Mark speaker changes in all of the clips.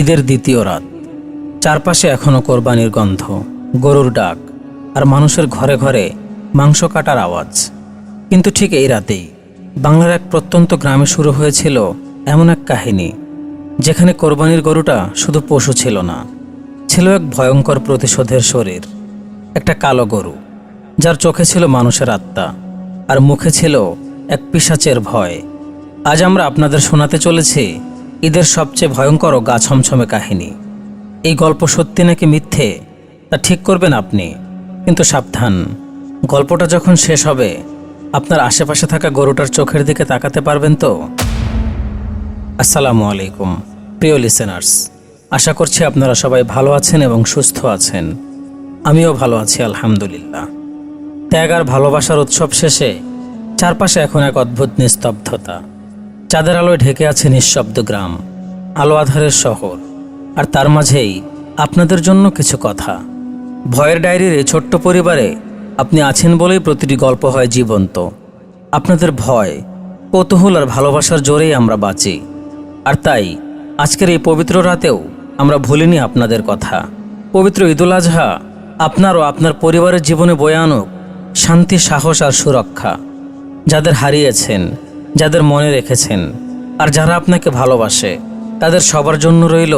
Speaker 1: ঈদের দ্বিতীয় রাত। চারপাশে এখনও কোরবানির গন্ধ, গরুর ডাক আর মানুষের ঘরে ঘরে মাংস কাটার আওয়াজ। কিন্তু ঠিক এই রাতেই বাংলার এক প্রত্যন্ত গ্রামে শুরু হয়েছিল এমন এক কাহিনী, যেখানে কোরবানির গরুটা শুধু পশু ছিল না, ছিল এক ভয়ঙ্কর প্রতিশোধের শরীর, একটা কালো গরু, যার চোখে ছিল মানুষের আত্মা আর মুখে ছিল এক পিসাচের ভয়। আজ আমরা আপনাদের শোনাতে চলেছি ঈদের সবচেয়ে ভয়ঙ্কর ও গা ছমছমে কাহিনী। এই গল্প সত্যি নাকি মিথ্যে, তা ঠিক করবেন আপনি। কিন্তু সাবধান, গল্পটা যখন শেষ হবে, আপনার আশেপাশে থাকা গরুটার চোখের দিকে তাকাতে পারবেন তো? আসসালামু আলাইকুম, প্রিয় লিসেনার্স আশা করছি আপনারা সবাই ভালো আছেন এবং সুস্থ আছেন। আমিও ভালো আছি, আলহামদুলিল্লাহ। ত্যাগ আর ভালোবাসার উৎসব শেষে চারপাশে এখন এক অদ্ভুত নিস্তব্ধতা। চাঁদের আলোয় ঢেকে আছে নিঃশব্দ গ্রাম, আলো আধারের শহর। আর তার মাঝেই আপনাদের জন্য কিছু কথা। ভয়ের ডায়েরির এই ছোট্ট পরিবারে আপনি আছেন বলেই প্রতিটি গল্প হয় জীবন্ত। আপনাদের ভয়, কৌতূহল আর ভালোবাসার জোরেই আমরা বাঁচি। আর তাই আজকের এই পবিত্র রাতেও আমরা ভুলিনি আপনাদের কথা। পবিত্র ঈদুল আজহা আপনার ও আপনার পরিবারের জীবনে বয়ে আনুক শান্তি, সাহস আর সুরক্ষা যাদের হারিয়েছেন যাদের মনে রেখেছেন। আর যারা আপনাকে ভালোবাসে, তাদের সবার জন্য রইল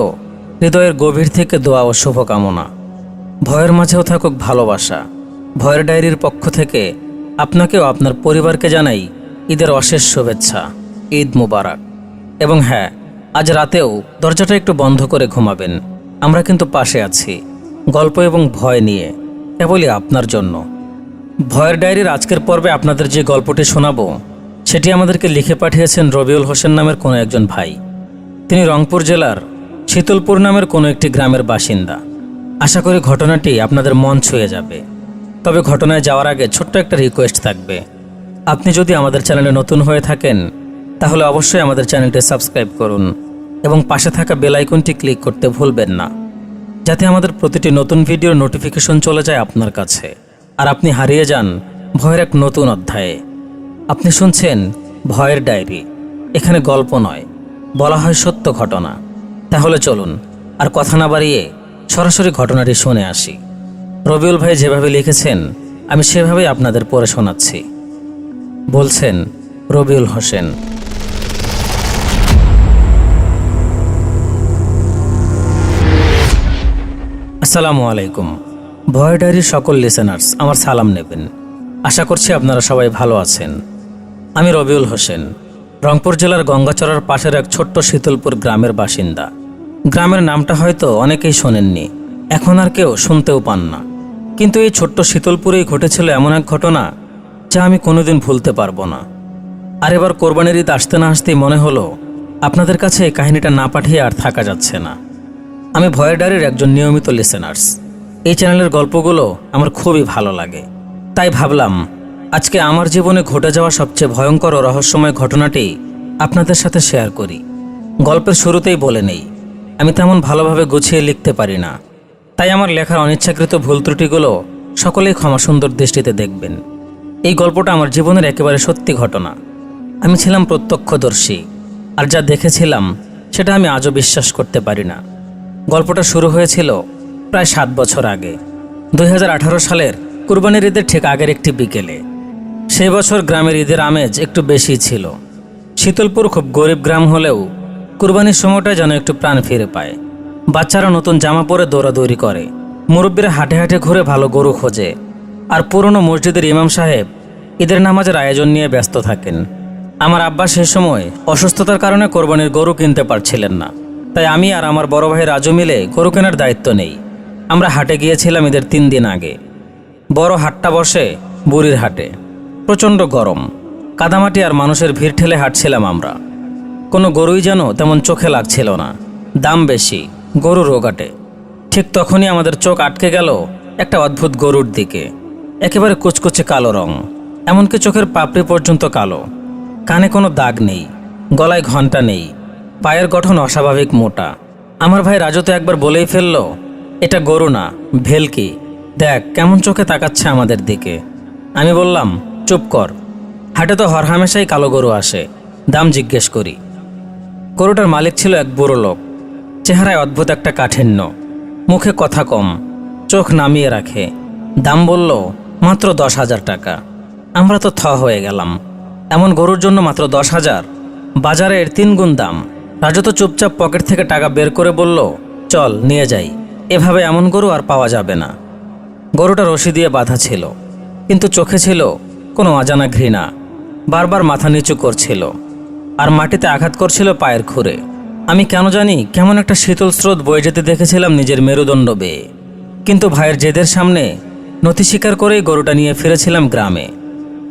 Speaker 1: হৃদয়ের গভীর থেকে দোয়া ও শুভকামনা। ভয়ের মাঝেও থাকুক ভালোবাসা। ভয়ের ডায়েরির পক্ষ থেকে আপনাকেও আপনার পরিবারকে জানাই ঈদের অশেষ শুভেচ্ছা, ঈদ মুবারক। এবং হ্যাঁ আজ রাতেও দরজাটা একটু বন্ধ করে ঘুমাবেন। আমরা কিন্তু পাশে আছি, গল্প এবং ভয় নিয়ে, কেবলই আপনার জন্য। ভয়ের ডায়েরির আজকের পর্বে আপনাদের যে গল্পটি শোনাবো সেটি আমাদেরকে লিখে পাঠিয়েছেন রবিউল হোসেন নামের কোনো একজন ভাই। তিনি রংপুর জেলার শীতলপুর নামের কোনো একটি গ্রামের বাসিন্দা। আশা করি ঘটনাটি আপনাদের মন ছুঁয়ে যাবে। তবে ঘটনায় যাওয়ার আগে ছোট্ট একটা রিকোয়েস্ট থাকবে। আপনি যদি আমাদের চ্যানেলে নতুন হয়ে থাকেন, তাহলে অবশ্যই আমাদের চ্যানেলটি সাবস্ক্রাইব করুন এবং পাশে থাকা বেল আইকনটি ক্লিক করতে ভুলবেন না, যাতে আমাদের প্রতিটি নতুন ভিডিওর নোটিফিকেশন চলে যায় আপনার কাছে। আর আপনি হারিয়ে যান ভয়ের এক নতুন অধ্যায়ে। আপনি শুনছেন ভয়ের ডায়েরি। এখানে গল্প নয়, বলা হয় সত্য ঘটনা। তাহলে চলুন আর কথা না বাড়িয়ে সরাসরি ঘটনাটি শুনে আসি। রবিউল ভাই যেভাবে লিখেছেন, আমি সেভাবেই আপনাদের পড়ে শোনাচ্ছি। বলছেন রবিউল হোসেন। আসসালামু আলাইকুম। ভয় ডায়েরির সকল লিসেনার্স আমার সালাম নেবেন। আশা করছি আপনারা সবাই ভালো আছেন। আমি রবিউল হোসেন, রংপুর জেলার গঙ্গাচড়ার পাশের এক ছোট্ট শীতলপুর গ্রামের বাসিন্দা। গ্রামের নামটা হয়তো অনেকেই শোনেননি, এখন আর কেউ শুনতেও পান না। কিন্তু এই ছোট্ট শীতলপুরেই ঘটেছিল এমন এক ঘটনা যা আমি কোনোদিন ভুলতে পারব না। আর এবার কোরবানির ঈদ আসতে না আসতেই মনে হলো, আপনাদের কাছে এই কাহিনীটা না পাঠিয়ে আর থাকা যাচ্ছে না। আমি ভয়ের ডায়ের একজন নিয়মিত লিসেনার্স এই চ্যানেলের গল্পগুলো আমার খুবই ভালো লাগে। তাই ভাবলাম আজকে আমার জীবনে ঘটে যাওয়া সবচেয়ে ভয়ঙ্কর ও রহস্যময় ঘটনাটি আপনাদের সাথে শেয়ার করি। গল্পের শুরুতেই বলে নেই, আমি তেমন ভালোভাবে গুছিয়ে লিখতে পারি না। তাই আমার লেখার অনিচ্ছাকৃত ভুল ত্রুটিগুলো সকলেই ক্ষমা সুন্দর দৃষ্টিতে দেখবেন। এই গল্পটা আমার জীবনের একেবারে সত্যি ঘটনা। আমি ছিলাম প্রত্যক্ষদর্শী, আর যা দেখেছিলাম, সেটা আমি আজও বিশ্বাস করতে পারি না। গল্পটা শুরু হয়েছিল প্রায় সাত বছর আগে দু হাজার আঠারো সালের কুরবানির ঈদের ঠিক আগের একটি বিকেলে। সেই বছর গ্রামের ঈদের আমেজ একটু বেশি ছিল। শীতলপুর খুব গরিব গ্রাম হলেও কুরবানির সময়টা যেন একটু প্রাণ ফিরে পায়। বাচ্চারা নতুন জামা পরে দৌড়াদৌড়ি করে। মুরব্বীরা হাঁটে হাঁটে ঘুরে ভালো গরু খোঁজে। আর পুরনো মসজিদের ইমাম সাহেব ঈদের নামাজের আয়োজন নিয়ে ব্যস্ত থাকেন। আমার আব্বা সেই সময় অসুস্থতার কারণে কোরবানির গরু কিনতে পারছিলেন না। তাই আমি আর আমার বড় ভাই রাজু মিলে গরু কেনার দায়িত্ব নেই। আমরা হাটে গিয়েছিলাম ঈদের তিন দিন আগে। বড় হাটটা বসে বুড়ির হাটে। প্রচণ্ড গরম। কাদামাটি আর মানুষের ভিড় ঠেলে হাঁটছিলাম আমরা। কোনো গরুই যেন তেমন চোখে লাগছিল না। দাম বেশি, গরু রোগাটে ঠিক তখনই আমাদের চোখ আটকে গেল একটা অদ্ভুত গরুর দিকে। একেবারে কুচকুচে কালো রং, এমনকি চোখের পাপড়ি পর্যন্ত কালো। কানে কোনো দাগ নেই, গলায় ঘণ্টা নেই, পায়ের গঠন অস্বাভাবিক মোটা। আমার ভাই রাজু তো একবার বলেই ফেলল, এটা গরু না, ভেলকি। দেখ, কেমন চোখে তাকাচ্ছে আমাদের দিকে। আমি বললাম চুপ কর। হাটে তো হরহামেশাই কালো গরু আসে, দাম জিজ্ঞেস করি। গরুটার মালিক ছিল এক বুড়ো লোক, চেহারায় অদ্ভুত একটা কাঠিন্য, মুখে কথা কম, চোখ নামিয়ে রাখে। দাম বলল, মাত্র দশ হাজার টাকা। আমরা তো থ হয়ে গেলাম। এমন গরুর জন্য মাত্র দশ হাজার। বাজারে এর তিন গুণ দাম। রাজু তো চুপচাপ পকেট থেকে টাকা বের করে বলল, চল, নিয়ে যাই। এভাবে এমন গরু আর পাওয়া যাবে না। গরুটা রশি দিয়ে বাঁধা ছিল, কিন্তু চোখে ছিল কোনো অজানা ঘৃণা বারবার মাথা নিচু করছিল আর মাটিতে আঘাত করছিল পায়ের খুরে আমি কেন জানি কেমন একটা শীতল স্রোত বয়ে যেতে দেখেছিলাম নিজের মেরুদণ্ড বেয়ে। কিন্তু ভাইয়ের জেদের সামনে নথি স্বীকার করেই গরুটা নিয়ে ফিরেছিলাম গ্রামে।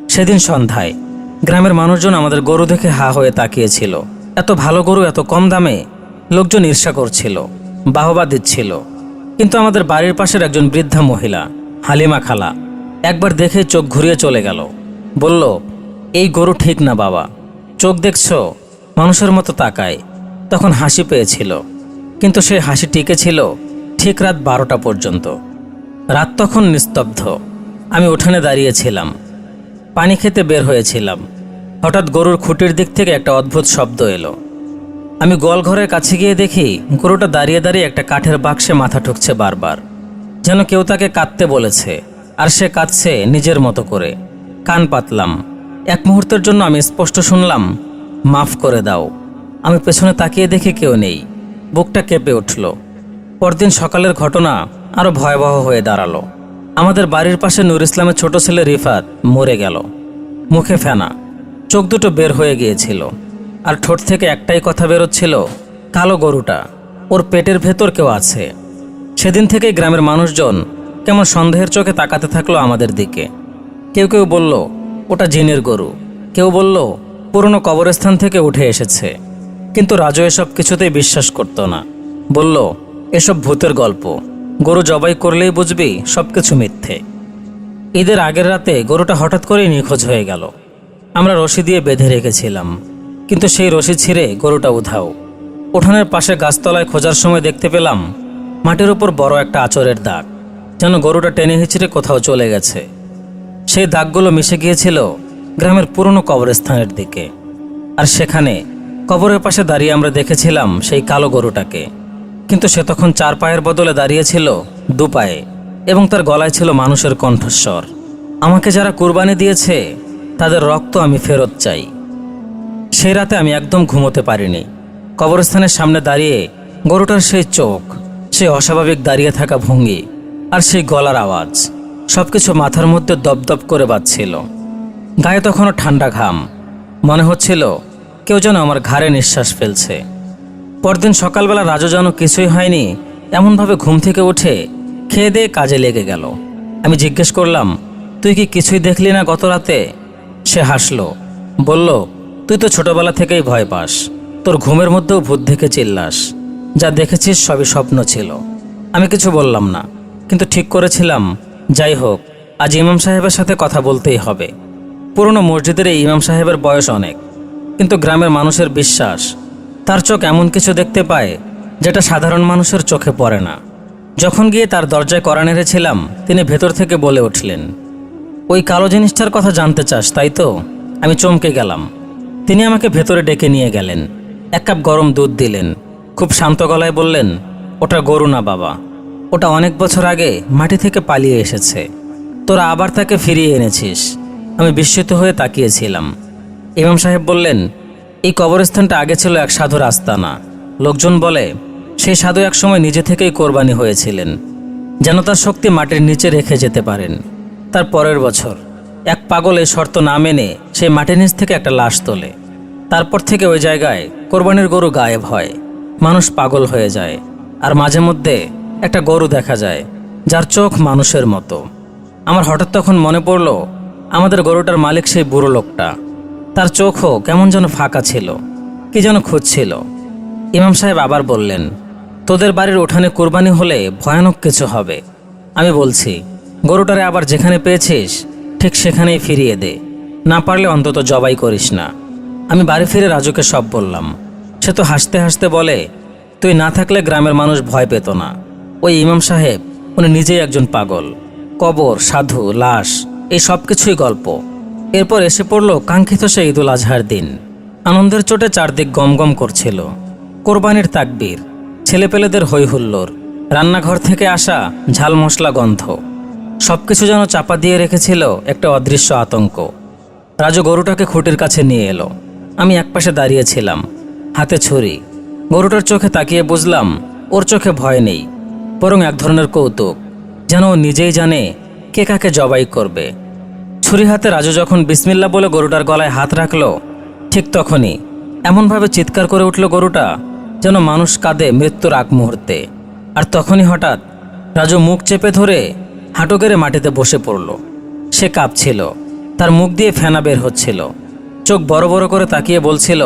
Speaker 1: সেদিন সন্ধ্যায় গ্রামের মানুষজন আমাদের গরু দেখে হা হয়ে তাকিয়েছিল। এত ভালো গরু এত কম দামে লোকজন ঈর্ষা করছিল, বাহবা দিচ্ছিল। কিন্তু আমাদের বাড়ির পাশের একজন বৃদ্ধা মহিলা, হালিমা খালা একবার দেখে চোখ ঘুরিয়ে চলে গেল। বলল, এই গরু ঠিক না বাবা। চোখ দেখছ? মানুষের মতো তাকায়। তখন হাসি পেয়েছিল। কিন্তু সেই হাসি টিকেছিল ঠিক রাত বারোটা পর্যন্ত। রাত তখন নিস্তব্ধ। আমি উঠানে দাঁড়িয়েছিলাম। পানি খেতে বের হয়েছিলাম। হঠাৎ গরুর খুঁটির দিক থেকে একটা অদ্ভুত শব্দ এলো। আমি গোয়ালঘরের কাছে গিয়ে দেখি গরুটা দাঁড়িয়ে দাঁড়িয়ে একটা কাঠের বাক্সে মাথা ঠুকছে বারবার। যেন কেউ তাকে কাঁদতে বলেছে। আর সে কাঁদছে নিজের মতো করে। কান পাতলাম। এক মুহূর্তের জন্য আমি স্পষ্ট শুনলাম, মাফ করে দাও। আমি পেছনে তাকিয়ে দেখে কেউ নেই। বুকটা কেঁপে উঠল। পরদিন সকালের ঘটনা আরও ভয়াবহ হয়ে দাঁড়াল। আমাদের বাড়ির পাশে নূর ইসলামের ছোট ছেলে রিফাত মরে গেল। মুখে ফেনা। চোখ দুটো বের হয়ে গিয়েছিল। আর ঠোঁট থেকে একটাই কথা বেরোচ্ছিল, কালো গরুটা। ওর পেটের ভেতর কেউ আছে। সেদিন থেকেই গ্রামের মানুষজন কেমন সন্দেহের চোখে তাকাতে থাকল আমাদের দিকে। কেউ কেউ বলল, ওটা জিনের গরু। কেউ বলল, পুরনো কবরস্থান থেকে উঠে এসেছে। কিন্তু রাজু এসব কিছুতেই বিশ্বাস করতো না। বলল, এসব ভূতের গল্প। গরু জবাই করলেই বুঝবি সব কিছু মিথ্যে। ঈদের আগের রাতে গরুটা হঠাৎ করেই নিখোঁজ হয়ে গেল। আমরা রশি দিয়ে বেঁধে রেখেছিলাম, কিন্তু সেই রশি ছিঁড়ে গরুটা উধাও। উঠানের পাশে গাছতলায় খোঁজার সময় দেখতে পেলাম, মাটির উপর বড় একটা আচরের দাগ। যেন গরুটা টেনে হিচড়ে কোথাও চলে গেছে। সেই দাগগুলো মিশে গিয়েছিল গ্রামের পুরনো কবরস্থানের দিকে। আর সেখানে কবরের পাশে দাঁড়িয়ে আমরা দেখেছিলাম সেই কালো গরুটাকে। কিন্তু সে তখন চার পায়ের বদলে দাঁড়িয়েছিল দু পায়ে এবং তার গলায় ছিল মানুষের কণ্ঠস্বর। আমাকে যারা কুরবানি দিয়েছে, তাদের রক্ত আমি ফেরত চাই। সেই রাতে আমি একদম ঘুমোতে পারিনি। কবরস্থানের সামনে দাঁড়িয়ে গরুটার সেই চোখ, সেই অস্বাভাবিক দাঁড়িয়ে থাকা ভঙ্গি আর সেই গলার আওয়াজ, সবকিছু মাথার মধ্যে দপদপ করে বাজছিল। গায়ে তখনও ঠান্ডা ঘাম। মনে হচ্ছিল কেউ যেন আমার ঘাড়ে নিঃশ্বাস ফেলছে। পরদিন সকালবেলা রাজু যেন কিছুই হয়নি, এমনভাবে ঘুম থেকে উঠে খেয়ে দিয়ে কাজে লেগে গেল। আমি জিজ্ঞেস করলাম, তুই কি কিছুই দেখলি না গত রাতে? সে হাসলো, বলল, তুই তো ছোটবেলা থেকেই ভয় পাস। তোর ঘুমের মধ্যেও ভূত দেখে চিল্লাস। যা দেখেছিস সবই স্বপ্ন ছিল। আমি কিছু বললাম না। কিন্তু ঠিক করেছিলাম। যাই হোক আজ ইমাম সাহেবের সাথে কথা বলতেই হবে। পুরনো মসজিদের এই ইমাম সাহেবের বয়স অনেক, কিন্তু গ্রামের মানুষের বিশ্বাস, তার চোখ এমন কিছু দেখতে পায় যেটা সাধারণ মানুষের চোখে পড়ে না। যখন গিয়ে তার দরজায় করা নেড়েছিলাম, তিনি ভেতর থেকে বলে উঠলেন, ওই কালো জিনিসটার কথা জানতে চাস, তাই তো? আমি চমকে গেলাম। তিনি আমাকে ভেতরে ডেকে নিয়ে গেলেন, এক কাপ গরম দুধ দিলেন, খুব শান্ত গলায় বললেন, ওটা গরু না বাবা। ওটা অনেক বছর আগে মাটি থেকে পালিয়ে এসেছে। তোরা আবার তাকে ফিরিয়ে এনেছিস। আমি বিস্মিত হয়ে তাকিয়েছিলাম। ইমাম সাহেব বললেন, এই কবরস্থানটা আগে ছিল এক সাধুর আস্তানা লোকজন বলে, সেই সাধু একসময় নিজে থেকেই কোরবানি হয়েছিলেন, যেন তার শক্তি মাটির নিচে রেখে যেতে পারেন। তার পরের বছর, এক পাগল এই শর্ত না মেনে সেই মাটির নিচ থেকে একটা লাশ তোলে। তারপর থেকে ওই জায়গায় কোরবানির গরু গায়েব হয়। মানুষ পাগল হয়ে যায়। আর মাঝে মধ্যে একটা গরু দেখা যায়, যার চোখ মানুষের মতো। আমার হঠাৎ তখন মনে পড়ল, আমাদের গরুটার মালিক সেই বুড়ো লোকটা। তার চোখও কেমন যেন ফাঁকা ছিল, কি যেন খুঁজছিল। ইমাম সাহেব আবার বললেন, তোদের বাড়ির উঠানে কোরবানি হলে ভয়ানক কিছু হবে। আমি বলছি, গরুটারে আবার যেখানে পেয়েছিস, ঠিক সেখানেই ফিরিয়ে দে। না পারলে অন্তত জবাই করিস না। আমি বাড়ি ফিরে রাজুকে সব বললাম। সে তো হাসতে হাসতে বলে, তুই না থাকলে গ্রামের মানুষ ভয় পেত না। ওই ইমাম সাহেব, উনি নিজেই একজন পাগল। কবর, সাধু, লাশ, এই সব কিছুই গল্প। এরপর এসে পড়ল কাঙ্ক্ষিত সে ঈদুল আজহার দিন। আনন্দের চোটে চারদিক গমগম করছিল। কোরবানির তাকবীর, ছেলেপেলেদের হৈহুল্লোর রান্নাঘর থেকে আসা ঝাল মশলা গন্ধ। সব কিছু যেন চাপা দিয়ে রেখেছিল একটা অদৃশ্য আতঙ্ক। রাজু গরুটাকে খুঁটির কাছে নিয়ে এলো। আমি একপাশে দাঁড়িয়েছিলাম, হাতে ছুরি। গরুটার চোখে তাকিয়ে বুঝলাম, ওর চোখে ভয় নেই। বরং এক ধরনের কৌতুক, যেন নিজেই জানে কে কাকে জবাই করবে। ছুরি হাতে রাজু যখন বিসমিল্লা বলে গরুটার গলায় হাত রাখল, ঠিক তখনই এমনভাবে চিৎকার করে উঠল গরুটা, যেন মানুষ কাঁদে মৃত্যুর আগ মুহূর্তে। আর তখনই হঠাৎ রাজু মুখ চেপে ধরে হাঁটু গেড়ে মাটিতে বসে পড়ল। সে কাঁপছিল, তার মুখ দিয়ে ফেনা বের হচ্ছিল। চোখ বড় বড় করে তাকিয়ে বলছিল,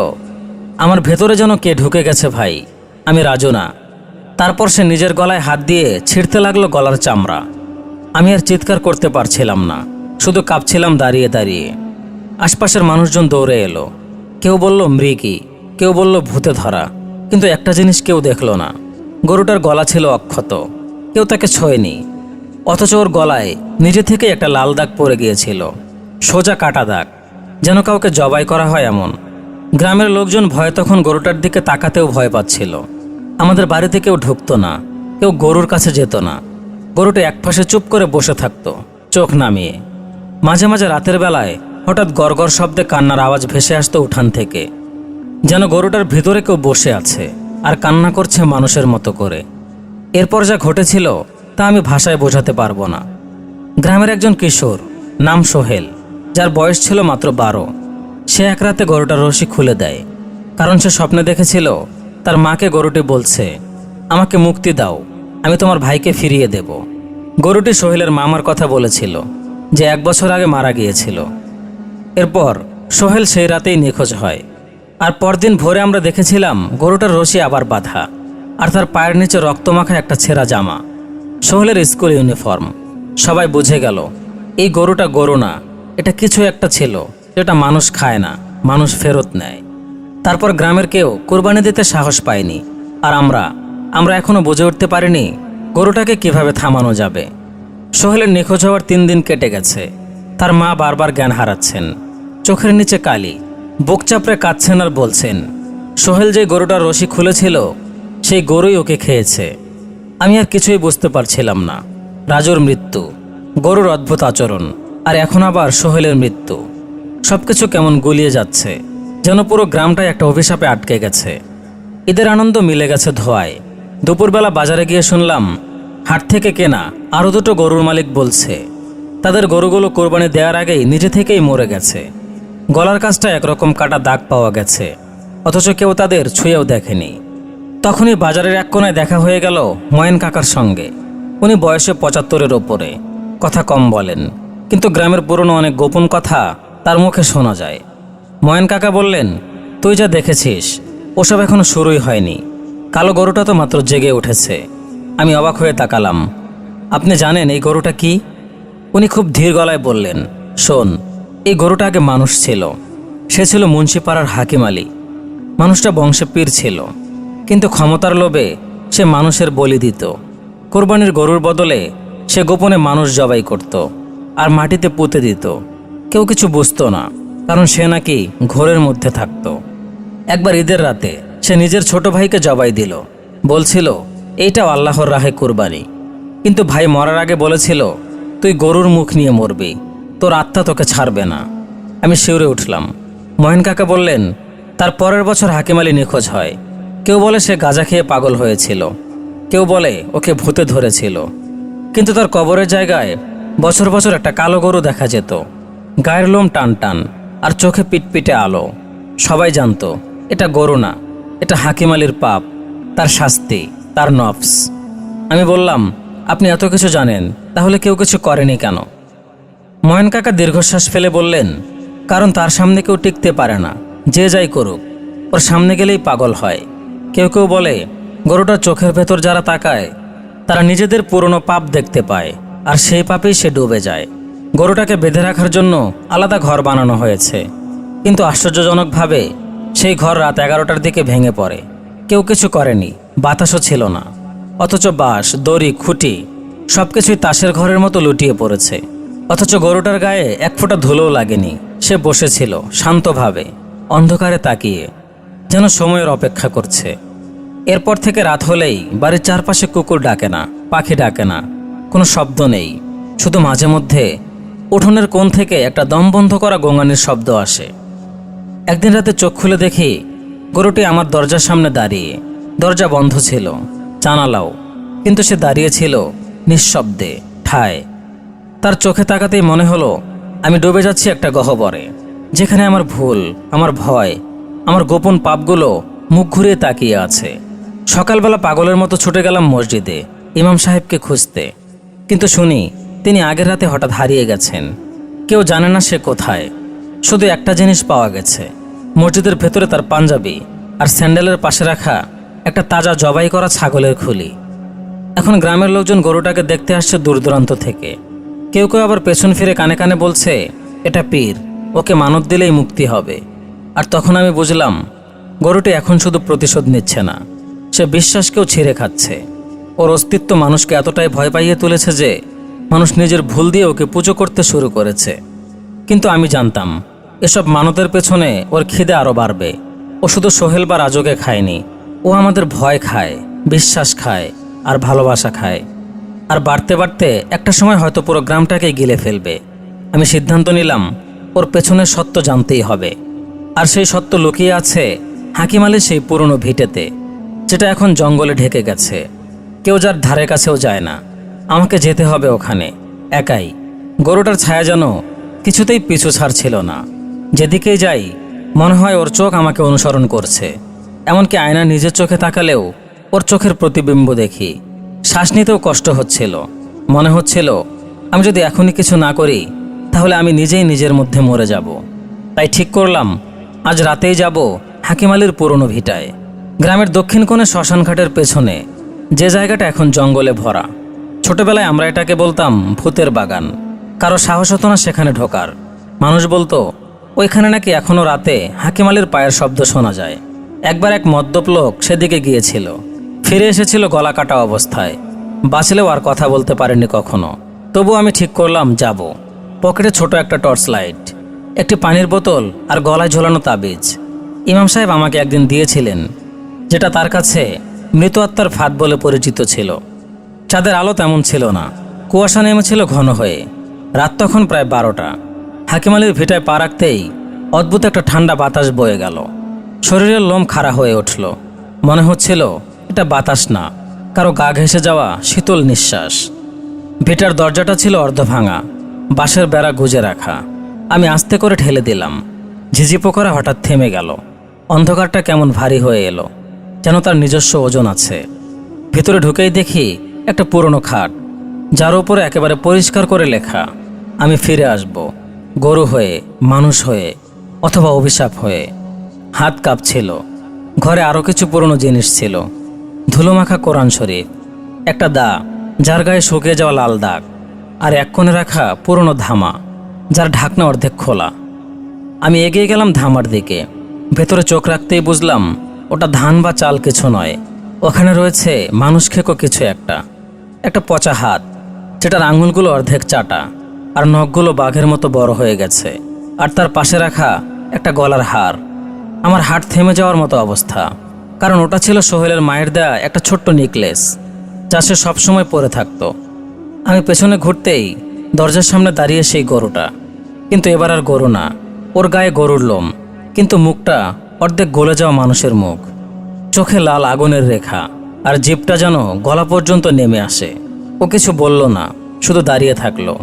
Speaker 1: আমার ভেতরে যেন কে ঢুকে গেছে ভাই, আমি রাজু না। তারপর সে নিজের গলায় হাত দিয়ে ছিঁড়তে লাগল গলার চামড়া। আমি আর চিৎকার করতে পারছিলাম না, শুধু কাঁপছিলাম দাঁড়িয়ে দাঁড়িয়ে। আশপাশের মানুষজন দৌড়ে এলো। কেউ বলল, মৃগী। কেউ বলল, ভূতে ধরা। কিন্তু একটা জিনিস কেউ দেখল না। গরুটার গলা ছিল অক্ষত। কেউ তাকে ছোঁয়নি। অথচ ওর গলায় নিজে থেকে একটা লাল দাগ পড়ে গিয়েছিল। সোজা কাটা দাগ, যেন কাউকে জবাই করা হয় এমন। গ্রামের লোকজন ভয়ে তখন গরুটার দিকে তাকাতেও ভয় পাচ্ছিল। আমাদের বাড়িতে কেউ ঢুকতো না, কেউ গরুর কাছে যেত না। গরুটা একপাশে চুপ করে বসে থাকতো, চোখ নামিয়ে। মাঝে মাঝে রাতের বেলায় হঠাৎ গড়গড় শব্দে কান্নার আওয়াজ ভেসে আসতো উঠান থেকে। যেন গরুটার ভিতরে কেউ বসে আছে আর কান্না করছে মানুষের মতো করে। এরপর যা ঘটেছিল তা আমি ভাষায় বোঝাতে পারব না। গ্রামের একজন কিশোর, নাম সোহেল, যার বয়স ছিল মাত্র বারো। সে এক রাতে গরুটার রশি খুলে দেয়, কারণ সে স্বপ্নে দেখেছিল তার মাকে গরুটি বলছে, আমাকে মুক্তি দাও, আমি তোমার ভাইকে ফিরিয়ে দেব। গরুটি সোহেলের মামার কথা বলেছিল, যে এক বছর আগে মারা গিয়েছিল। এরপর সোহেল সেই রাতেই নিখোঁজ হয়। আর পরদিন ভোরে আমরা দেখেছিলাম গরুটার রশি আবার বাঁধা, আর তার পায়ের নিচে রক্তমাখা একটা ছেঁড়া জামা। সোহেলের স্কুল ইউনিফর্ম। সবাই বুঝে গেল, এই গরুটা গরু না, এটা কিছু একটা ছিল, যেটা মানুষ খায় না, মানুষ ফেরত নেয়। তারপর গ্রামের কেউ কোরবানি দিতে সাহস পায়নি। আর আমরা আমরা এখনও বুঝে উঠতে পারিনি গরুটাকে কীভাবে থামানো যাবে। সোহেলের নিখোঁজ হওয়ার তিন দিন কেটে গেছে। তার মা বারবার জ্ঞান হারাচ্ছেন। চোখের নিচে কালি, বুক চাপড়ে কাঁদছেন আর বলছেন, সোহেল যে গরুটার রশি খুলেছিল, সেই গরুই ওকে খেয়েছে। আমি আর কিছুই বুঝতে পারছিলাম না। রাজুর মৃত্যু, গরুর অদ্ভুত আচরণ, আর এখন আবার সোহেলের মৃত্যু। সবকিছু কেমন গুলিয়ে যাচ্ছে। যেন পুরো গ্রামটাই একটা অভিশাপে আটকে গেছে। ঈদের আনন্দ মিলে গেছে ধোয়ায়। দুপুরবেলা বাজারে গিয়ে শুনলাম, হাট থেকে কেনা আরও দুটো গরুর মালিক বলছে। তাদের গরুগুলো কোরবানি দেওয়ার আগেই নিজে থেকেই মরে গেছে। গলার কাছটা একরকম কাটা দাগ পাওয়া গেছে, অথচ কেউ তাদের ছুঁয়েও দেখেনি। তখনই বাজারের এক কোনায় দেখা হয়ে গেল ময়েন কাকার সঙ্গে। উনি বয়সে পঁচাত্তরের ওপরে। কথা কম বলেন, কিন্তু গ্রামের পুরনো অনেক গোপন কথা তার মুখে শোনা যায়। ময়েন কাকা বললেন, তুই যা দেখেছিস, ওসব এখনও শুরুই হয়নি। কালো গরুটা তো মাত্র জেগে উঠেছে। আমি অবাক হয়ে তাকালাম। আপনি জানেন এই গরুটা কি? উনি খুব ধীর গলায় বললেন, শোন, এই গরুটা আগে মানুষ ছিল। সে ছিল মুন্সিপাড়ার হাকিম আলী। মানুষটা বংশে পীর ছিল। কিন্তু ক্ষমতার লোভে সে মানুষের বলি দিত। কোরবানির গরুর বদলে সে গোপনে মানুষ জবাই করত। আর মাটিতে পুঁতে দিত। কেউ কিছু বুঝতো না। কারণ সে নাকি ঘোরের মধ্যে থাকত। একবার ঈদের রাতে সে নিজের ছোট ভাইকে জবাই দিল। বলছিল, এইটাও আল্লাহর রাহে কুরবানি। কিন্তু ভাই মরার আগে বলেছিল, তুই গরুর মুখ নিয়ে মরবি, তোর আত্মা তোকে ছাড়বে না। আমি শিউরে উঠলাম। মহেন কাকা বললেন, তার পরের বছর হাকিম আলী নিখোঁজ হয়। কেউ বলে সে গাঁজা খেয়ে পাগল হয়েছিল। কেউ বলে ওকে ভূতে ধরেছিল। কিন্তু তার কবরের জায়গায় বছর বছর একটা কালো গরু দেখা যেত। গায়ের লোম টান টান। আর চোখে পিটপিটে আলো। সবাই জানত, এটা গরু না, এটা হাকিম আলীর পাপ, তার শাস্তি, তার নফস। আমি বললাম, আপনি এত কিছু জানেন, তাহলে কেউ কিছু করেনি কেন? ময়ন কাকা দীর্ঘশ্বাস ফেলে বললেন, কারণ তার সামনে কেউ টিকতে পারে না, যে যাই করুক, ওর সামনে গেলেই পাগল হয়। কেউ কেউ বলে গরুটার চোখের ভেতর যারা তাকায়, তারা নিজেদের পুরনো পাপ দেখতে পায়, আর সেই পাপেই সে ডুবে যায়। গরুটাকে বেঁধে রাখার জন্য আলাদা ঘর বানানো হয়েছে। কিন্তু আশ্চর্যজনকভাবে সেই ঘর রাত এগারোটার দিকে ভেঙে পড়ে। কেউ কিছু করেনি, বাতাসও ছিল না। অথচ বাঁশ, দড়ি, খুঁটি সব কিছুই তাসের ঘরের মতো লুটিয়ে পড়েছে। অথচ গরুটার গায়ে এক ফোঁটা ধুলোও লাগেনি। সে বসেছিল, শান্তভাবে, অন্ধকারে তাকিয়ে, যেন সময়ের অপেক্ষা করছে। এরপর থেকে রাত হলেই বাড়ির চারপাশে কুকুর ডাকে না, পাখি ডাকে না, কোনো শব্দ নেই। শুধু মাঝে মধ্যে উঠোনের কোণ থেকে একটা দম বন্ধ করা গঙ্গানির শব্দ আসে। একদিন রাতে চোখ খুলে দেখি, গরুটি আমার দরজার সামনে দাঁড়িয়ে। দরজা বন্ধ ছিল, জানালাও। কিন্তু সে দাঁড়িয়ে ছিল নিঃশব্দে, ঠায়। তার চোখে তাকাতেই মনে হলো, আমি ডুবে যাচ্ছি একটা গহ্বরে। যেখানে আমার ভুল, আমার ভয়, আমার গোপন পাপগুলো মুখ ঘুরিয়ে তাকিয়ে আছে। সকালবেলা পাগলের মতো ছুটে গেলাম মসজিদে, ইমাম সাহেবকে খুঁজতে। কিন্তু শুনি তিনি আগের রাতে হঠাৎ হারিয়ে গেছেন। কেউ জানে না সে কোথায়। শুধু একটা জিনিস পাওয়া গেছে। মসজিদের ভেতরে তার পাঞ্জাবি আর স্যান্ডেলের পাশে রাখা একটা তাজা জবাই করা ছাগলের খুলি। এখন গ্রামের লোকজন গরুটাকে দেখতে আসছে দূর দূরান্ত থেকে। কেউ কেউ আবার পেছন ফিরে কানে কানে বলছে, এটা পীর, ওকে মানত দিলেই মুক্তি হবে। আর তখন আমি বুঝলাম, গরুটি এখন শুধু প্রতিশোধ নিচ্ছে না। সে বিশ্বাসকেও ছিঁড়ে খাচ্ছে। ওর অস্তিত্ব মানুষকে এতটাই ভয় পাইয়ে তুলেছে যে মানুষ নিজের ভুল দিয়ে ওকে পুজো করতে শুরু করেছে। কিন্তু আমি জানতাম, এসব মানতের পেছনে ওর খিদে আরও বাড়বে। ও শুধু সোহেল বা রাজুকে খায়নি, ও আমাদের ভয় খায়, বিশ্বাস খায়, আর ভালোবাসা খায়। আর বাড়তে বাড়তে একটা সময় হয়তো পুরো গ্রামটাকে গিলে ফেলবে। আমি সিদ্ধান্ত নিলাম, ওর পেছনের সত্য জানতেই হবে। আর সেই সত্য লুকিয়ে আছে হাকিমালের সেই পুরনো ভিটেতে, যেটা এখন জঙ্গলে ঢেকে গেছে। কেউ যার ধারে কাছেও যায় না। আমাকে যেতে হবে ওখানে। একাই। গরুটার ছায়া যেন কিছুতেই পিছু ছাড়ছিল না। যেদিকেই যাই, মনে হয় ওর চোখ আমাকে অনুসরণ করছে। এমনকি আয়না নিজের চোখে তাকালেও ওর চোখের প্রতিবিম্ব দেখি। শ্বাস নিতেও কষ্ট হচ্ছিল। মনে হচ্ছিল, আমি যদি এখনই কিছু না করি, তাহলে আমি নিজেই নিজের মধ্যে মরে যাব। তাই ঠিক করলাম, আজ রাতেই যাব হাকিমালির পুরনো ভিটায়। গ্রামের দক্ষিণ কোণে শ্মশানঘাটের পেছনে, যে জায়গাটা এখন জঙ্গলে ভরা। ছোটবেলায় আমরা এটাকে বলতাম ভূতের বাগান। কারও সাহস হতো না সেখানে ঢোকার। মানুষ বলতো, ওইখানে নাকি এখনও রাতে হাকিমালির পায়ের শব্দ শোনা যায়। একবার এক মদ্যপ লোক সেদিকে গিয়েছিল। ফিরে এসেছিল গলা কাটা অবস্থায়। বাঁচলেও আর কথা বলতে পারেনি কখনো। তবু আমি ঠিক করলাম, যাব। পকেটে ছোট একটা টর্চ লাইট, একটি পানির বোতল আর গলায় ঝোলানো তাবিজ। ইমাম সাহেব আমাকে একদিন দিয়েছিলেন, যেটা তার কাছে মৃত আত্মার ফাঁদ বলে পরিচিত ছিল। চাঁদের আলো তেমন ছিল না। কুয়াশা নেমেছিল ঘন হয়ে। রাত তখন প্রায় বারোটা। হাকিমালির ভিটায় পা রাখতেই অদ্ভুত একটা ঠান্ডা বাতাস বয়ে গেল। শরীরের লোম খাড়া হয়ে উঠল। মনে হচ্ছিল, এটা বাতাস না। কারও গা ঘেঁষে যাওয়া শীতল নিঃশ্বাস। ভিটার দরজাটা ছিল অর্ধ ভাঙা বাঁশের বেড়া গুজে রাখা। আমি আস্তে করে ঠেলে দিলাম। ঝিঝি পোকরা হঠাৎ থেমে গেল। অন্ধকারটা কেমন ভারী হয়ে এলো। যেন তার নিজস্ব ওজন আছে। ভেতরে ঢুকেই দেখি একটা পুরনো খাট, যার উপরে একেবারে পরিষ্কার করে লেখা, আমি ফিরে আসব, গরু হয়ে, মানুষ হয়ে, অথবা অভিশাপ হয়ে। হাত কাঁপছিল, ঘরে আরও কিছু পুরনো জিনিস ছিল, ধুলোমাখা কোরআন শরীফ, একটা দা, যার গায়ে শুকিয়ে যাওয়া লাল দাগ, আর এক কোণে রাখা পুরনো ধামা, যার ঢাকনা অর্ধেক খোলা। আমি এগিয়ে গেলাম ধামার দিকে, ভেতরে চোখ রাখতেই বুঝলাম, ওটা ধান বা চাল কিছু নয়, ওখানে রয়েছে মানুষ খেকো কিছু একটা। একটা পচা হাত যেটার আঙুলগুলো অর্ধেক চাটা, আর নখগুলো বাঘের মতো বড় হয়ে গেছে, আর তার পাশে রাখা একটা গলার হার। আমার হাট থেমে যাওয়ার মতো অবস্থা, কারণ ওটা ছিল সোহেলের মায়ের দেয়া একটা ছোট্ট নেকলেস, যা সে সবসময় পরে থাকতো। আমি পেছনে ঘুরতেই দরজার সামনে দাঁড়িয়ে সেই গরুটা, কিন্তু এবার আর গরু না, ওর গায়ে গরুর লোম, কিন্তু মুখটা অর্ধেক গলে যাওয়া মানুষের মুখ, চোখে লাল আগুনের রেখা। আর জিপটা যেন গলা পর্যন্ত নেমে আসে। ও কিছু বলল না, শুধু দাঁড়িয়ে থাকল।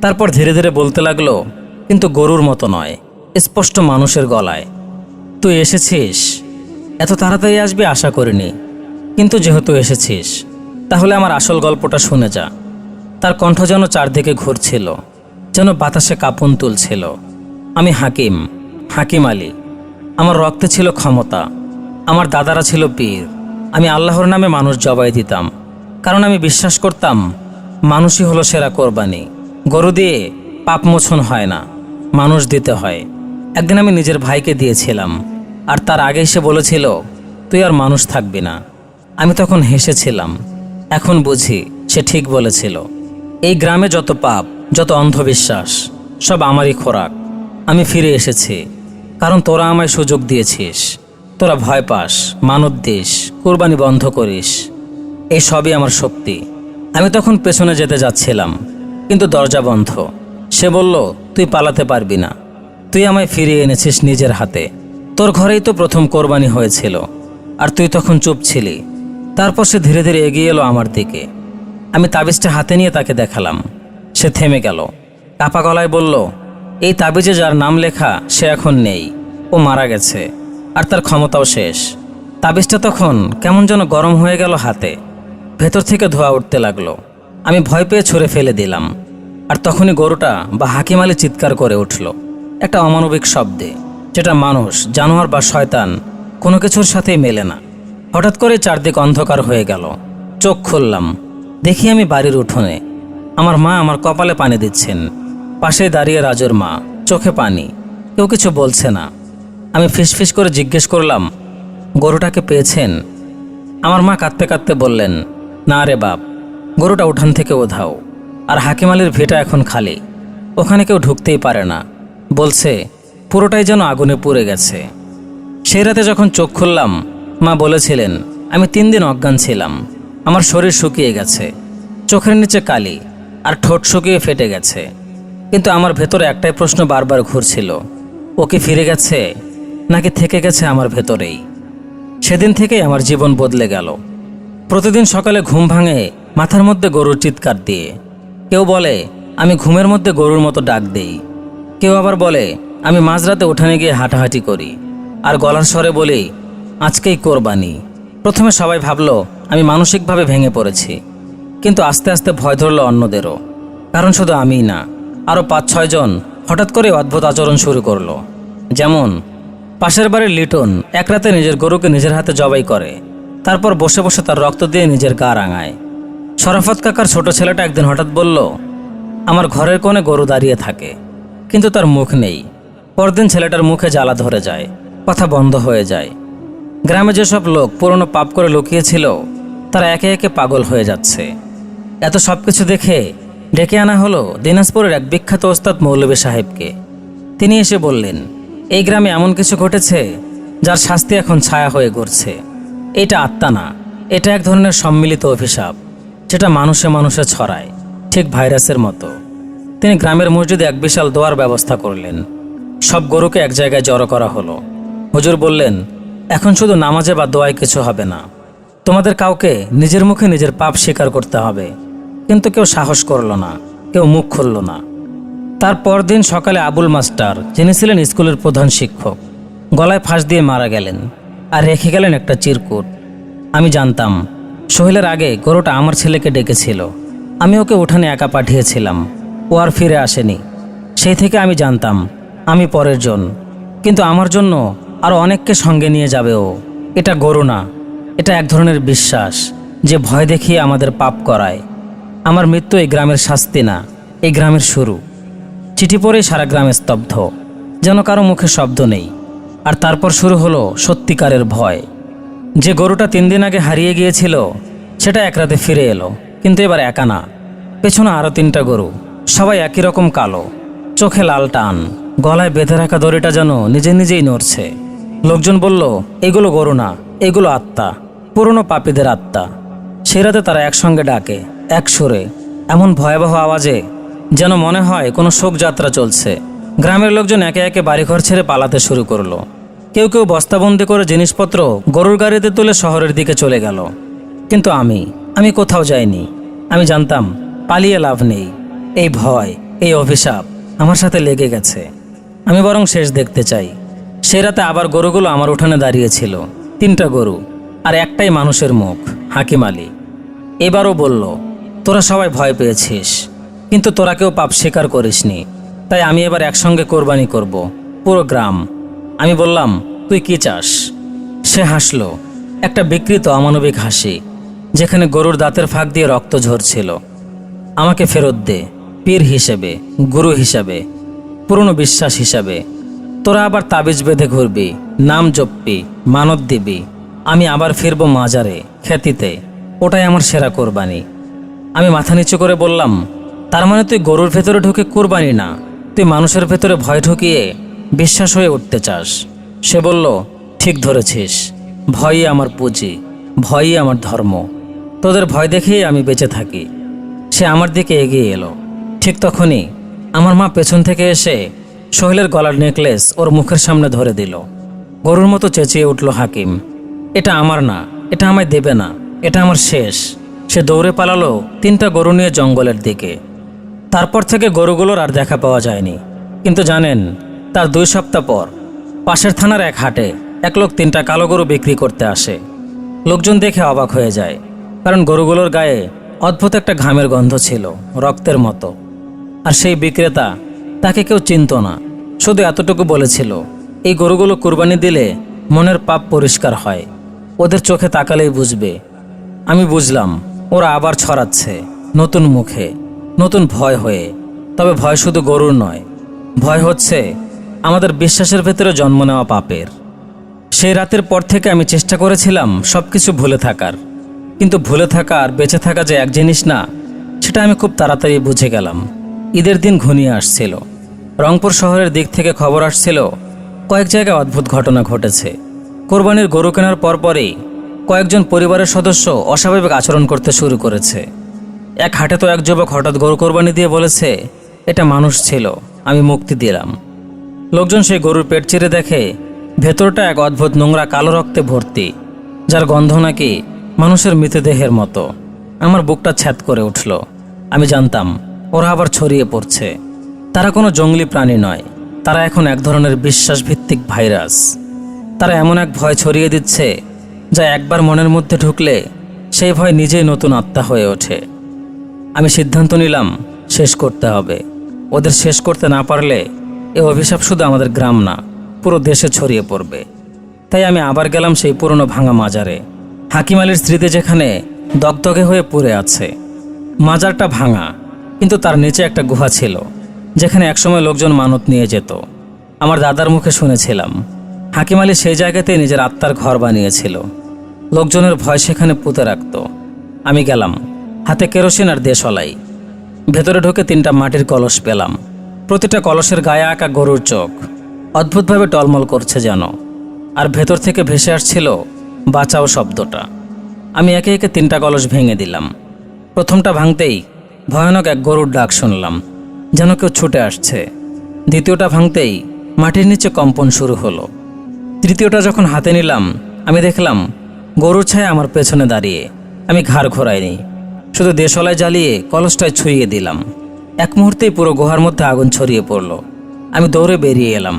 Speaker 1: তারপর ধীরে ধীরে বলতে লাগল, কিন্তু গরুর মতো নয়, স্পষ্ট মানুষের গলায়। তুই এসেছিস? এত তাড়াতাড়ি আসবি আশা করিনি। কিন্তু যেহেতু এসেছিস, তাহলে আমার আসল গল্পটা শুনে যা। তার কণ্ঠ যেন চারদিকে ঘুরছিল, যেন বাতাসে কাঁপন তুলছিল। আমি হাকিম হাকিম আলী। আমার রক্তে ছিল ক্ষমতা। আমার দাদারা ছিল পীর আমি আল্লাহর নামে মানুষ জবাই দিতাম। কারণ আমি বিশ্বাস করতাম, মানুষই হলো সেরা কোরবানি। গরু দিয়ে পাপ মোছন হয় না, মানুষ দিতে হয়। একদিন আমি নিজের ভাইকে দিয়েছিলাম, আর তার আগে সে বলেছিল, তুই আর মানুষ থাকবি না। আমি তখন হেসেছিলাম। এখন বুঝি সে ঠিক বলেছিল। এই গ্রামে যত পাপ, যত অন্ধবিশ্বাস, সব আমারই খোরাক। আমি ফিরে এসেছি, কারণ তোরা আমায় সুযোগ দিয়েছিস। তোরা ভয় পাস মানব দিস, কুরবানি বন্ধ করিস। এই সবই আমার শক্তি। আমি তখন পেছনে যেতে যাচ্ছিলাম, কিন্তু দরজা বন্ধ। সে বলল, তুই পালাতে পারবি না। তুই আমায় ফিরিয়ে এনেছিস নিজের হাতে। তোর ঘরেই তো প্রথম কোরবানি হয়েছিল, আর তুই তখন চুপ ছিলি। তারপর সে ধীরে ধীরে এগিয়ে এলো আমার দিকে। আমি তাবিজটা হাতে নিয়ে তাকে দেখালাম। সে থেমে গেল। কাপা গলায় বলল, এই তাবিজে যার নাম লেখা, সে এখন নেই। ও মারা গেছে। আর তার ক্ষমতাও শেষ। তাবিজটা তখন কেমন যেন গরম হয়ে গেল হাতে। ভেতর থেকে ধোয়া উঠতে লাগল। আমি ভয় পেয়ে ছুঁড়ে ফেলে দিলাম। আর তখনই গরুটা বা হাকিম আলী চিৎকার করে উঠল। একটা অমানবিক শব্দে, যেটা মানুষ, জানোয়ার বা শয়তান কোনো কিছুর সাথেই মেলে না। হঠাৎ করে চারদিক অন্ধকার হয়ে গেল। চোখ খুললাম। দেখি আমি বাড়ির উঠোনে। আমার মা আমার কপালে পানি দিচ্ছেন। পাশে দাঁড়িয়ে রাজুর মা, চোখে পানি। কেউ কিছু বলছে না। আমি ফিসফিস করে জিজ্ঞেস করলাম, গরুটাকে পেয়েছেন? আমার মা কাঁদতে কাঁদতে বললেন, না রে বাপ, গরুটা উঠান থেকে ওধাও, আর হাকিম আলীর ভিটা এখন খালি, ওখানে কেউ ঢুকতেই পারে না। বলছে, পুরোটাই যেন আগুনে পুড়ে গেছে। সেই রাতে যখন চোখ খুললাম, মা বলেছিলেন, আমি তিন দিন অজ্ঞান ছিলাম, আমার শরীর শুকিয়ে গেছে, চোখের নিচে কালি, আর ঠোঁট শুকিয়ে ফেটে গেছে। কিন্তু আমার ভেতরে একটাই প্রশ্ন বারবার ঘুরছিল, ও কি ফিরে গেছে? নাকি থেকে গেছে আমার ভেতরেই। সেদিন থেকেই আমার জীবন বদলে গেল। প্রতিদিন সকালে ঘুম ভাঙে মাথার মধ্যে গরুর চিৎকার দিয়ে। কেউ বলে, আমি ঘুমের মধ্যে গরুর মতো ডাক দেই। কেউ আবার বলে, আমি মাঝরাতে উঠানে গিয়ে হাঁটাহাঁটি করি। আর গলার স্বরে বলি, আজকেই কোরবানি। প্রথমে সবাই ভাবল, আমি মানসিকভাবে ভেঙে পড়েছি। কিন্তু আস্তে আস্তে ভয় ধরলো অন্যদেরও। কারণ শুধু আমিই না আরও পাঁচ ছয়জন হঠাৎ করে অদ্ভুত আচরণ শুরু করল। যেমন পাশের বাড়ির লিটন এক রাতে নিজের গরুকে নিজের হাতে জবাই করে। তারপর বসে বসে তার রক্ত দিয়ে নিজের গা রাঙায়। শরাফত কাকার ছোট ছেলেটা একদিন হঠাৎ বলল, আমার ঘরের কোণে গরু দাঁড়িয়ে থাকে, কিন্তু তার মুখ নেই। পরদিন ছেলেটার মুখে জ্বালা ধরে যায়, কথা বন্ধ হয়ে যায়। গ্রামে যেসব লোক পুরনো পাপ করে লুকিয়েছিল, তারা একে একে পাগল হয়ে যাচ্ছে। এত সব কিছু দেখে ডেকে আনা হলো দিনাজপুরের এক বিখ্যাত ওস্তাদ মৌলবী সাহেবকে। তিনি এসে বললেন এই গ্রামে এমন কিছু ঘটেছে যার শাস্তি এখন ছায়া হয়ে ঘুরছে এটা আত্মা না, এটা এক ধরনের সম্মিলিত অভিশাপ, যেটা মানুষে মানুষে ছড়ায়, ঠিক ভাইরাসের মতো। তিনি গ্রামের মসজিদে এক বিশাল দোয়ার ব্যবস্থা করলেন। সব গরুকে এক জায়গায় জড়ো করা হলো। হুজুর বললেন, এখন শুধু নামাজে বা দোয়ায় কিছু হবে না। তোমাদের কাউকে নিজের মুখে নিজের পাপ স্বীকার করতে হবে। কিন্তু কেউ সাহস করল না, কেউ মুখ খুলল না। তার পরদিন সকালে আবুল মাস্টার, যিনি ছিলেন স্কুলের প্রধান শিক্ষক, গলায় ফাঁস দিয়ে মারা গেলেন আর রেখে গেলেন একটা চিরকুট। আমি জানতাম, সোহেলের আগে গরুটা আমার ছেলেকে ডেকেছিল। আমি ওকে উঠানে একা পাঠিয়েছিলাম, ও আর ফিরে আসেনি। সেই থেকে আমি জানতাম, আমি পরের জন, কিন্তু আমার জন্য আরও অনেককে সঙ্গে নিয়ে যাবে ও। এটা গরু না, এটা এক ধরনের বিশ্বাস যে ভয় দেখিয়ে আমাদের পাপ করায়। আমার মৃত্যু এই গ্রামের শাস্তি না, এই গ্রামের শুরু। চিঠি পড়েই সারা গ্রামে স্তব্ধ, যেন কারও মুখে শব্দ নেই। আর তারপর শুরু হলো সত্যিকারের ভয়। যে গরুটা তিন দিন আগে হারিয়ে গিয়েছিল, সেটা এক রাতে ফিরে এলো, কিন্তু এবার একা না। পেছনে আরও তিনটা গরু, সবাই একই রকম কালো। চোখে লাল টান, গলায় বেঁধে রাখা দড়িটা যেন নিজে নিজেই নড়ছে। লোকজন বলল, এগুলো গরু না, এগুলো আত্মা, পুরনো পাপীদের আত্মা। সে রাতে তারা একসঙ্গে ডাকে, এক সুরে, এমন ভয়াবহ আওয়াজে যেন মনে হয় কোনো শোকযাত্রা চলছে। গ্রামের লোকজন একে একে বাড়িঘর ছেড়ে পালাতে শুরু করল। কেউ কেউ বস্তাবন্দি করে জিনিসপত্র গরুর গাড়িতে তুলে শহরের দিকে চলে গেল। কিন্তু আমি আমি কোথাও যাইনি। আমি জানতাম, পালিয়ে লাভ নেই। এই ভয়, এই অভিশাপ আমার সাথে লেগে গেছে। আমি বরং শেষ দেখতে চাই। সে রাতে আবার গরুগুলো আমার উঠানে দাঁড়িয়েছিল। তিনটা গরু আর একটাই মানুষের মুখ, হাকিম আলী। এবারও বলল, তোরা সবাই ভয় পেয়েছিস। কিন্তু তোরা কেউ পাপ স্বীকার করিসনি। তাই আমি এবার একসঙ্গে কোরবানি করব। পুরো গ্রাম। আমি বললাম, তুই কি চাস? সে হাসলো, একটা বিকৃত অমানবিক হাসি, যেখানে গরুর দাঁতের ফাঁক দিয়ে রক্ত ঝরছিল। আমাকে ফেরত দে, পীর হিসেবে, গুরু হিসাবে, পুরনো বিশ্বাস হিসাবে। তোরা আবার তাবিজ বেঁধে ঘুরবি, নাম জপবি, মানত দিবি। আমি আবার ফিরবো মাজারে খ্যাতিতে ওটাই আমার সেরা কোরবানি। আমি মাথা নিচু করে বললাম তার মানে তুই গরুর ভেতরে ঢুকে কোরবানি না। তুই মানুষের ভেতরে ভয় ঢুকিয়ে বিশ্বাস হয়ে উঠতে চাস। সে বলল, ঠিক ধরেছিস। ভয়ই আমার পুঁজি, ভয়ই আমার ধর্ম। তোদের ভয় দেখেই আমি বেঁচে থাকি। সে আমার দিকে এগিয়ে এলো। ঠিক তখনই আমার মা পেছন থেকে এসে সোহেলের গলার নেকলেস ওর মুখের সামনে ধরে দিল। গরুর মতো চেঁচিয়ে উঠল হাকিম, এটা আমার না, এটা আমায় দেবে না, এটা আমার শেষ। সে দৌড়ে পালালো তিনটা গরু নিয়ে জঙ্গলের দিকে। তারপর থেকে গরুগুলোর আর দেখা পাওয়া যায়নি। কিন্তু জানেন, তার দুই সপ্তাহ পর পাশের থানার এক হাটে এক লোক তিনটা কালো গরু বিক্রি করতে আসে। লোকজন দেখে অবাক হয়ে যায়, কারণ গরুগুলোর গায়ে অদ্ভুত একটা ঘামের গন্ধ ছিল, রক্তের মতো। আর সেই বিক্রেতা তাকে কেউ চিনত না, শুধু এতটুকু বলেছিল, এই গরুগুলো কুরবানি দিলে মনের পাপ পরিষ্কার হয়, ওদের চোখে তাকালেই বুঝবে। আমি বুঝলাম, ওরা আবার ছড়াচ্ছে নতুন মুখে। নতুন ভয় হয়ে, তবে ভয় শুধু গরুর নয়, ভয় হচ্ছে আমাদের বিশ্বাসের ভেতরে জন্ম নেওয়া পাপের। সেই রাতের পর থেকে আমি চেষ্টা করেছিলাম সব কিছু ভুলে থাকার, কিন্তু ভুলে থাকা আর বেঁচে থাকা যে এক জিনিস না, সেটা আমি খুব তাড়াতাড়ি বুঝে গেলাম। ঈদের দিন ঘনিয়ে আসছিল। রংপুর শহরের দিক থেকে খবর আসছিল, কয়েক জায়গায় অদ্ভুত ঘটনা ঘটেছে। কোরবানির গরু কেনার পরপরই কয়েকজন পরিবারের সদস্য অস্বাভাবিক আচরণ করতে শুরু করেছে। এক হাটে তো এক যুবক হঠাৎ গরু কোরবানি দিয়ে বলেছে, এটা মানুষ ছিল, আমি মুক্তি দিলাম। লোকজন সেই গরুর পেট চিরে দেখে, ভেতরটা এক অদ্ভুত নোংরা কালো রক্তে ভর্তি, যার গন্ধ নাকি মানুষের মৃতদেহের মতো। আমার বুকটা ছ্যাদ করে উঠল। আমি জানতাম, ওরা আবার ছড়িয়ে পড়ছে। তারা কোনো জঙ্গলি প্রাণী নয়। তারা এখন এক ধরনের বিশ্বাসভিত্তিক ভাইরাস। তারা এমন এক ভয় ছড়িয়ে দিচ্ছে, যা একবার মনের মধ্যে ঢুকলে সেই ভয় নিজেই নতুন আত্মা হয়ে ওঠে। আমি সিদ্ধান্ত নিলাম, শেষ করতে হবে। ওদের শেষ করতে না পারলে এ অভিশাপ শুধু আমাদের গ্রাম না, পুরো দেশে ছড়িয়ে পড়বে। তাই আমি আবার গেলাম সেই পুরনো ভাঙা মাজারে। হাকিম আলীর স্মৃতি যেখানে দগদগে হয়ে পড়ে আছে। মাজারটা ভাঙা, কিন্তু তার নিচে একটা গুহা ছিল, যেখানে একসময় লোকজন মানত নিয়ে যেত। আমার দাদার মুখে শুনেছিলাম, হাকিম আলী সেই জায়গাতে নিজের আত্মার ঘর বানিয়েছিল। লোকজনের ভয় সেখানে পুঁতে রাখত। আমি গেলাম হাতে কেরোসিন আর দেশলাই ভেতরে ঢুকে তিনটা মাটির কলস পেলাম। প্রতিটা কলসের গায়ে আঁকা গরুর চোখ। অদ্ভুতভাবে টলমল করছে যেন। আর ভেতর থেকে ভেসে আসছিল বাঁচাও শব্দটা। আমি একে একে তিনটা কলস ভেঙে দিলাম। প্রথমটা ভাঙতেই ভয়ানক এক গরুর ডাক শুনলাম, যেন কেউ ছুটে আসছে। দ্বিতীয়টা ভাঙতেই মাটির নিচে কম্পন শুরু হলো। তৃতীয়টা যখন হাতে নিলাম, আমি দেখলাম, গরুর ছায়া আমার পেছনে দাঁড়িয়ে। আমি ঘাড় ঘোরাইনি। শুধু দেশলায় জ্বালিয়ে কলসটায় ছুঁয়ে দিলাম। এক মুহূর্তেই পুরো গুহার মধ্যে আগুন ছড়িয়ে পড়ল। আমি দৌড়ে বেরিয়ে এলাম।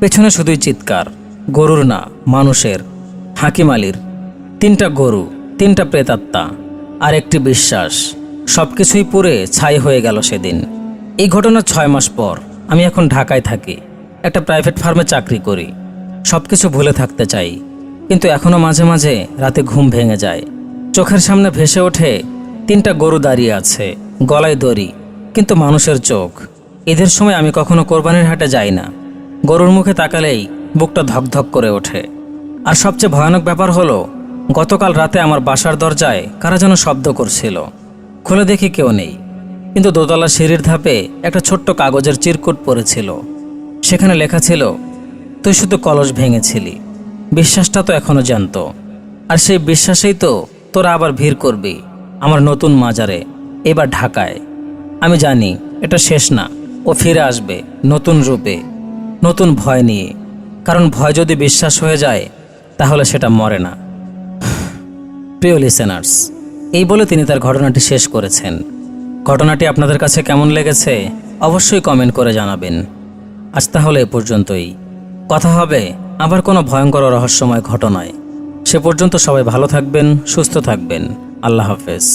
Speaker 1: পেছনে শুধুই চিৎকার, গরুর না, মানুষের, হাকিম আলীর। তিনটা গরু, তিনটা প্রেতাত্মা, আর একটি বিশ্বাস সব কিছুই পুরে ছাই হয়ে গেল সেদিন। এই ঘটনার ছয় মাস পর, আমি এখন ঢাকায় থাকি, একটা প্রাইভেট ফার্মে চাকরি করি। সব কিছু ভুলে থাকতে চাই, কিন্তু এখনও মাঝে মাঝে রাতে ঘুম ভেঙে যায়। চোখের সামনে ভেসে ওঠে তিনটা গরু দাঁড়িয়ে আছে, গলায় দড়ি, কিন্তু মানুষের চোখ। ঈদের সময় আমি কখনো কোরবানির হাটে যাই না। গরুর মুখে তাকালেই বুকটা ধকধক করে ওঠে। আর সবচেয়ে ভয়ানক ব্যাপার হলো, গতকাল রাতে আমার বাসার দরজায় কারা যেন শব্দ করছিল। খুলে দেখি কেউ নেই, কিন্তু দোতলা সিঁড়ির ধাপে একটা ছোট্ট কাগজের চিরকুট পড়েছিল। সেখানে লেখা ছিল, তুই শুধু কলস ভেঙেছিলি, বিশ্বাসটা তো এখনও জানতো আর সেই বিশ্বাসেই তো তোরা আবার ভিড় করবি। আমার নতুন মাজারে, এবার ঢাকায়। আমি জানি এটা শেষ না, ও ফিরে আসবে নতুন রূপে, নতুন ভয় নিয়ে। কারণ ভয় যদি বিশ্বাস হয়ে যায়, তাহলে সেটা মরে না। প্রিয় লিসেনার্স এই বলে তিনি তার ঘটনাটি শেষ করেছেন। ঘটনাটি আপনাদের কাছে কেমন লেগেছে, অবশ্যই কমেন্ট করে জানাবেন। আজ তাহলে এ পর্যন্তই। কথা হবে আবার কোনো ভয়ঙ্কর রহস্যময় ঘটনায়। সে পর্যন্ত সবাই ভালো থাকবেন, সুস্থ থাকবেন। আল্লাহ হাফেজ।